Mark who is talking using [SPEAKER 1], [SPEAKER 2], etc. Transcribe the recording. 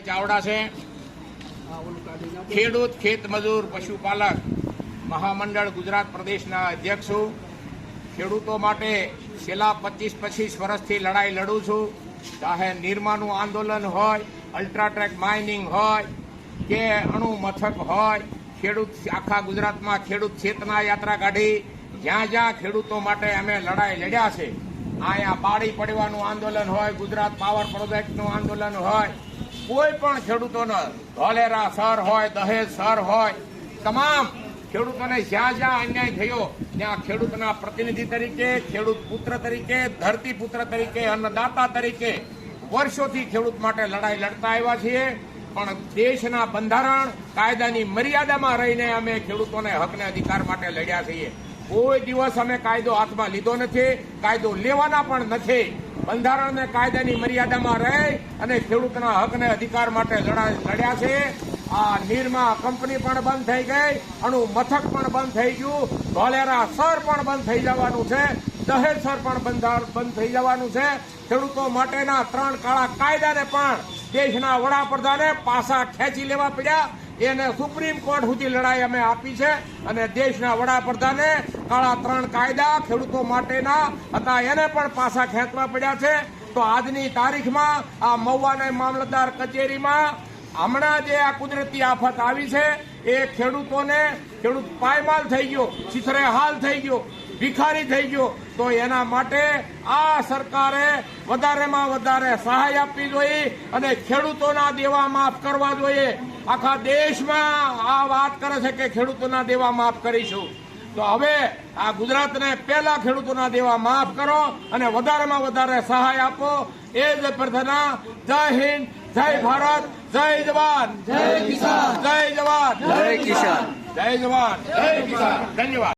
[SPEAKER 1] ચાવડા છે. ખેડૂત ખેતમજૂર પશુપાલક, મહામંડળ ગુજરાત પ્રદેશના અધ્યક્ષ છું. ખેડૂતો માટે છેલ્લા પચીસ પચીસ વર્ષથી લડાઈ લડું છું. ચાહે નિર્માનું આંદોલન હોય અલ્ટ્રાટેક માઇનિંગ હોય, કે અણુ મથક હોય, ખેડૂત આખા ગુજરાતમાં ખેડૂત ચેતના યાત્રા કાઢી, જ્યાં જ્યાં ખેડૂતો માટે અમે લડાઈ લડ્યા છે. અહીંયા બાળી પડવાનું આંદોલન હોય, ગુજરાત પાવર પ્રોજેક્ટનું આંદોલન હોય કોઈ પણ ખેડૂતોનો ધોલેરા સર હોય, દહેજ સર હોય, તમામ ખેડૂતોને જ્યાં જ્યાં અન્યાય થયો, ત્યાં ખેડૂતના પ્રતિનિધિ તરીકે, ખેડૂત પુત્ર તરીકે, ધરતી પુત્ર તરીકે, અન્નદાતા તરીકે વર્ષોથી ખેડૂત માટે લડાઈ લડતા આવ્યા છીએ. પણ દેશના બંધારણ કાયદાની મર્યાદામાં રહીને અમે ખેડૂતોને હકને અધિકાર માટે લડ્યા છીએ. કોઈ દિવસ અમે કાયદો હાથમાં લીધો નથી, કાયદો લેવાના પણ નથી. બંધારણ ને કાયદાની મર્યાદામાં રહી અને ખેડૂતના હકને અધિકાર માટે લડા- લડ્યા છે. આ નિરમા કંપની પણ બંધ થઈ ગઈ, અણુ મથક પણ બંધ થઈ ગયું, ધોલેરા સર પણ બંધ થઈ જવાનું છે. દહેજ સર પણ બંધ બંધ થઈ જવાનું છે. ખેડૂતો માટેના ત્રણ કાળા કાયદાને પણ દેશના વડાપ્રધાને પાસા ખેંચી લેવા પડ્યા. એને સુપ્રીમ કોર્ટ સુધી લડાઈ અમે આપી છે અને દેશના વડાપ્રધાને કાળા ત્રણ કાયદા ખેડૂતો માટેના હતા. એને પણ પાસા ખેંચવા પડ્યા છે. તો આજની તારીખમાં આ મહુવાને મામલતદાર કચેરીમાં હમણાં જે આ કુદરતી આફત આવી છે, એ ખેડૂતોને, ખેડૂત પાયમાલ થઈ ગયો છીછરે હાલ થઈ ગયો. ભિખારી થઈ ગયો તો એના માટે આ સરકારે વધારેમાં વધારે સહાય આપવી જોઈએ અને ખેડૂતોના દેવા માફ કરવા જોઈએ. આખા દેશમાં આ વાત કરે છે કે ખેડૂતોના દેવા માફ કરીશું. તો હવે આ ગુજરાતને પહેલા ખેડૂતોના દેવા માફ કરો અને વધારેમાં વધારે સહાય આપો. એ જ પ્રાર્થના જય હિન્દ જય ભારત જય જવાન. જય કિસાન. જય જવાન.
[SPEAKER 2] જય કિસાન.
[SPEAKER 1] જય જવાન. જય કિસાન. ધન્યવાદ.